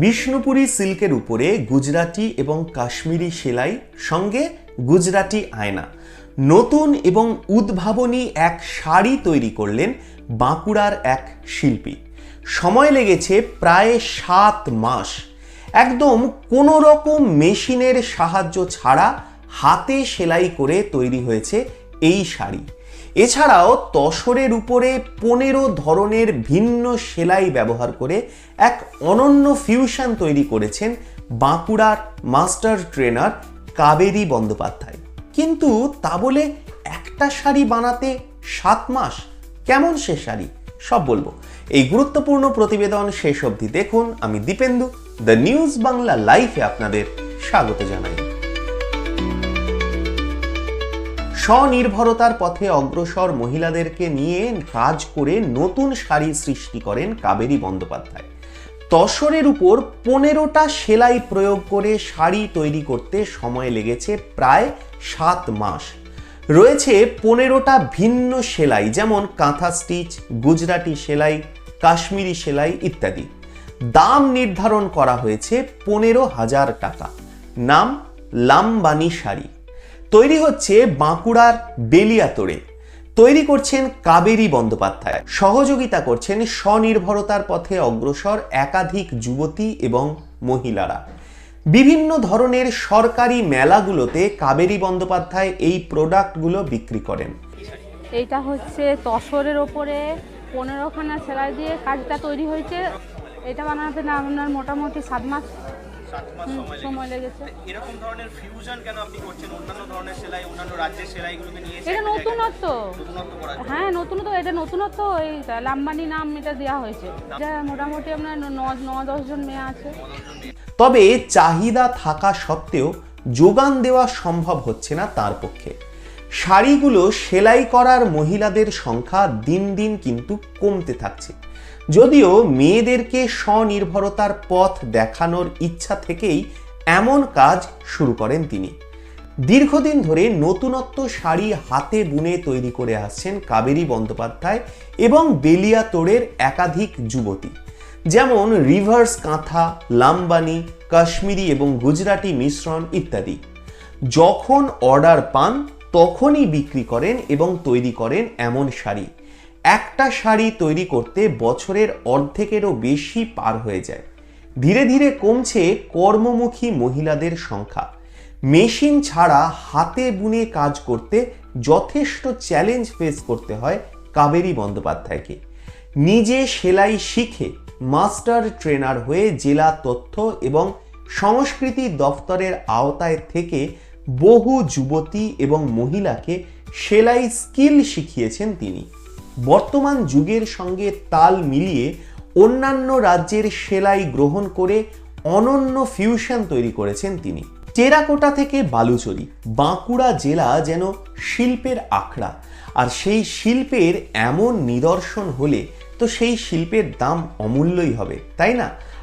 বিষ্ণুপুরী সিল্কের উপরে গুজরাটি এবং কাশ্মীরি সেলাই, সঙ্গে গুজরাটি আয়না। নতুন এবং উদ্ভাবনী এক শাড়ি তৈরি করলেন বাঁকুড়ার এক শিল্পী। সময় লেগেছে প্রায় সাত মাস। একদম কোনো রকম মেশিনের সাহায্য ছাড়া হাতে সেলাই করে তৈরি হয়েছে এই শাড়ি। এছাড়াও তসরের উপরে পনেরো ধরনের ভিন্ন সেলাই ব্যবহার করে এক অনন্য ফিউশন তৈরি করেছেন বাঁকুড়ার মাস্টার ট্রেনার কাবেরী বন্দ্যোপাধ্যায়। কিন্তু তা বলে একটা শাড়ি বানাতে সাত মাস কেমন সে শাড়ি? সব বলব। এই গুরুত্বপূর্ণ প্রতিবেদন শেষ অবধি দেখুন। আমি দীপেন্দু দ্য নিউজ বাংলা লাইফে আপনাদের স্বাগত জানাই। স্বনির্ভরতার পথে অগ্রসর মহিলাদেরকে নিয়ে কাজ করে নতুন শাড়ি সৃষ্টি করেন কাবেরী বন্দ্যোপাধ্যায়। তসরের উপর পনেরোটা সেলাই প্রয়োগ করে শাড়ি তৈরি করতে সময় লেগেছে প্রায় সাত মাস। রয়েছে পনেরোটা ভিন্ন সেলাই, যেমন কাঁথা স্টিচ, গুজরাটি সেলাই, কাশ্মীরি সেলাই ইত্যাদি। দাম নির্ধারণ করা হয়েছে পনেরো হাজার টাকা। নাম, লাম্বানি শাড়ি। তৈরি হচ্ছে বাঁকুড়ার বেলিয়াতোড়ে। তৈরি করছেন কাবেরী বন্দ্যোপাধ্যায়। সহযোগিতা করছেন স্বনির্ভরতার পথে অগ্রসর একাধিক যুবতী এবং মহিলারা। বিভিন্ন ধরনের সরকারি মেলাগুলোতে কাবেরী বন্দ্যোপাধ্যায় এই প্রোডাক্টগুলো বিক্রি করেন। এইটা হচ্ছে তসরের ওপরে পনেরোখানা সেলাই দিয়ে কাজটা তৈরি হয়েছে। এটা বানাতে না আপনার মোটামুটি সাত মাস সময় সময় লেগেছে। এরকম ধরনের ফিউশন কেন আপনি করছেন? অন্যান্য ধরনের সেলাই অন্যান্য রাজ্যের সেলাইগুলোকে নিয়ে এটা নতুনত্ব। হ্যাঁ নতুনত্ব এটা নতুনত্ব এই লাম্বানি নাম এটা দেওয়া হয়েছে। যা মোটামুটি আপনার ন ন দশজন মেয়ে আছে। তবে চাহিদা থাকা সত্ত্বেও যোগান দেওয়া সম্ভব হচ্ছে না তার পক্ষে। শাড়িগুলো সেলাই করার মহিলাদের সংখ্যা দিন দিন কিন্তু কমতে থাকছে। যদিও মেয়েদেরকে স্বনির্ভরতার পথ দেখানোর ইচ্ছা থেকেই এমন কাজ শুরু করেন তিনি। দীর্ঘদিন ধরে নতুনত্ব শাড়ি হাতে বুনে তৈরি করে আসছেন কাবেরী বন্দ্যোপাধ্যায় এবং বেলিয়াতোড়ের একাধিক যুবতী। যেমন রিভার্স কাঁথা, লাম্বানি, কাশ্মীরি এবং গুজরাটি মিশ্রণ ইত্যাদি। যখন অর্ডার পান তখনই বিক্রি করেন এবং তৈরি করেন এমন শাড়ি। একটা শাড়ি তৈরি করতে বছরের অর্ধেকেরও বেশি পার হয়ে যায়। ধীরে ধীরে কমছে কর্মমুখী মহিলাদের সংখ্যা। মেশিন ছাড়া হাতে বুনে কাজ করতে যথেষ্ট চ্যালেঞ্জ ফেস করতে হয় কাবেরী বন্দ্যোপাধ্যায়কে। নিজে সেলাই শিখে মাস্টার ট্রেনার হয়ে জেলা তথ্য এবং সংস্কৃতি দফতরের আওতায় থেকে বহু যুবতী এবং মহিলাকে সেলাই স্কিল শিখিয়েছেন তিনি। বর্তমান যুগের সঙ্গে তাল মিলিয়ে অন্যান্য রাজ্যের সেলাই গ্রহণ করে অনন্য ফিউশন তৈরি করেছেন তিনি। টেরাকোটা থেকে বালুচরি, বাঁকুড়া জেলা যেন শিল্পের আখড়া। আর সেই শিল্পের এমন নিদর্শন হলে তো সেই শিল্পের দাম অমূল্যই হবে, তাই না?